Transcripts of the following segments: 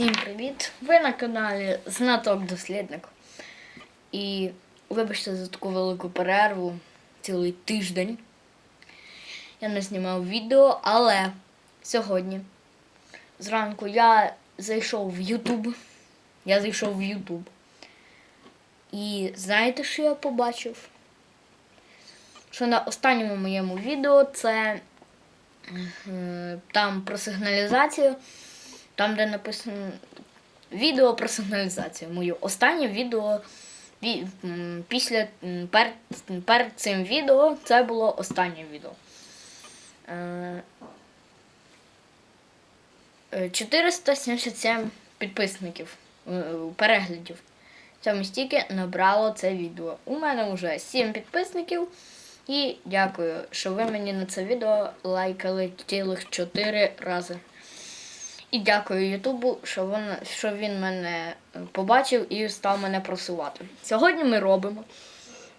Всім привіт! Ви на каналі Знаток Дослідник. І вибачте за таку велику перерву цілий тиждень. Я не знімав відео, але сьогодні зранку я зайшов в Ютуб. Я зайшов в Ютуб. І знаєте, що я побачив? Що на останньому моєму відео це е, там про сигналізацію. Там, де написано відео про сигналізацію. Моє останнє відео після м, пер, перед цим відео це було останнє відео. Е, е, 477 підписників, е, переглядів. Саме стільки набрало це відео. У мене вже 7 підписників. І дякую, що ви мені на це відео лайкали цілих 4 рази. І дякую Ютубу, що він, що він мене е, побачив і став мене просувати. Сьогодні ми робимо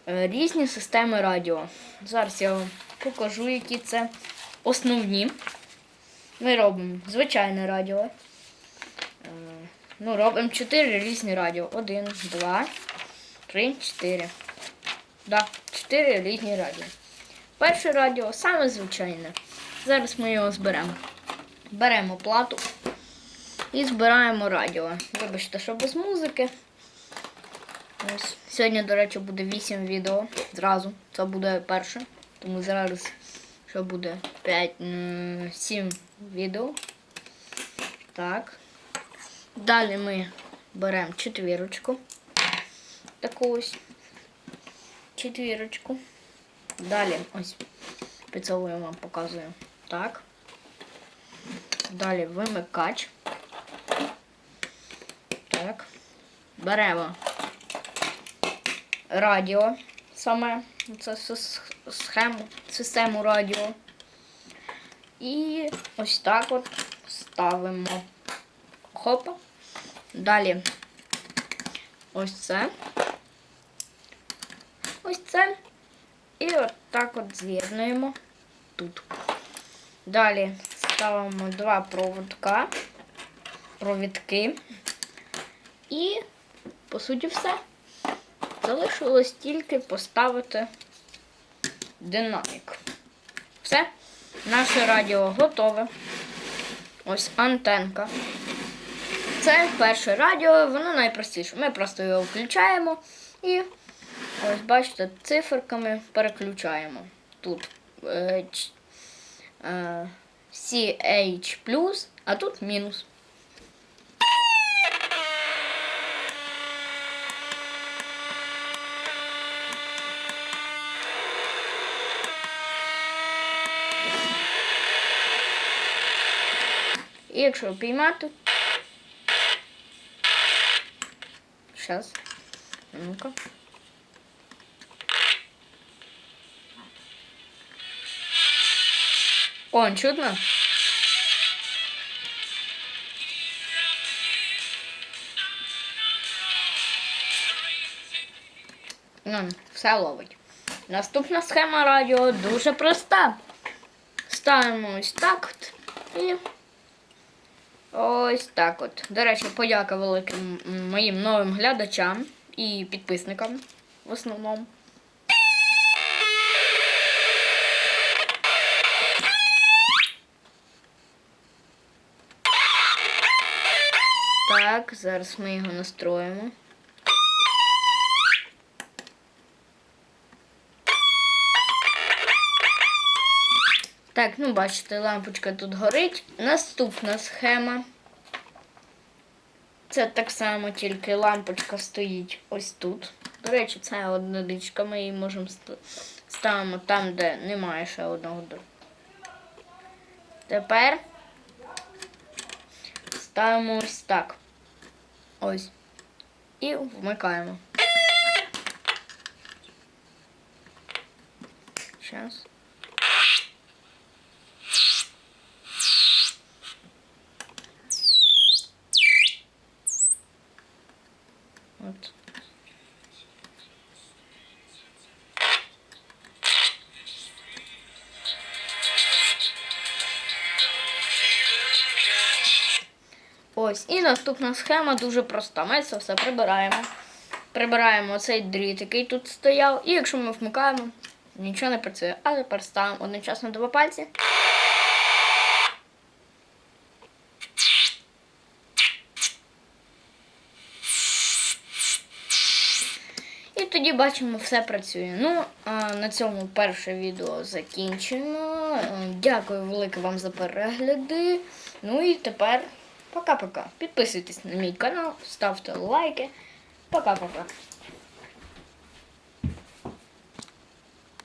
е, різні системи радіо. Зараз я вам покажу, які це основні. Ми робимо звичайне радіо. Е, Ну, робимо 4 різні радіо. Один, два, три, чотири. Да, 4 різні радіо. Перше радіо саме звичайне. Зараз ми його зберемо. Беремо плату і збираємо радіо. Вибачте, що без музики. Ось. Сьогодні, до речі, буде 8 відео. Зразу. Це буде перше. Тому зараз що буде 5, 7 відео. Так. Далі ми беремо четвірочку. Таку ось. Четвірочку. Далі ось. Підсовую вам показую. Так. Далі вимикач. Так. Беремо радіо саме. Це схему, систему радіо. І ось так от ставимо. Хопа. Далі ось це. Ось це. І от так от з'єднуємо тут. Далі ставимо два проводка, провідки. І, по суті, все. Залишилось тільки поставити динамік. Все. Наше радіо готове. Ось антенка. Це перше радіо, воно найпростіше. Ми просто його включаємо і ось бачите, циферками переключаємо. Тут е, е, CH+, а тут мінус. І якщо піймати. Зараз. Ну-ка. О, чудно. Ну, все ловить. Наступна схема радіо дуже проста. Ставимо ось так і ось так от. До речі, подяка великим моїм новим глядачам і підписникам в основному. Так, зараз ми його настроїмо. Так, ну бачите, лампочка тут горить. Наступна схема. Це так само, тільки лампочка стоїть ось тут. До речі, це однодичка. Ми її можемо ставимо там, де немає ще одного дроту. Тепер ставимо ось так. Ось. І вмикаємо. Зараз. От. Ось. І наступна схема дуже проста. Ми це все прибираємо. Прибираємо цей дріт, який тут стояв. І якщо ми вмикаємо, нічого не працює. А тепер ставимо одночасно два пальці. І тоді бачимо, все працює. Ну, а на цьому перше відео закінчено. Е, Дякую велике вам за перегляди. Ну і тепер пока-пока. Підписуйтесь на мій канал, ставте лайки. Пока-пока.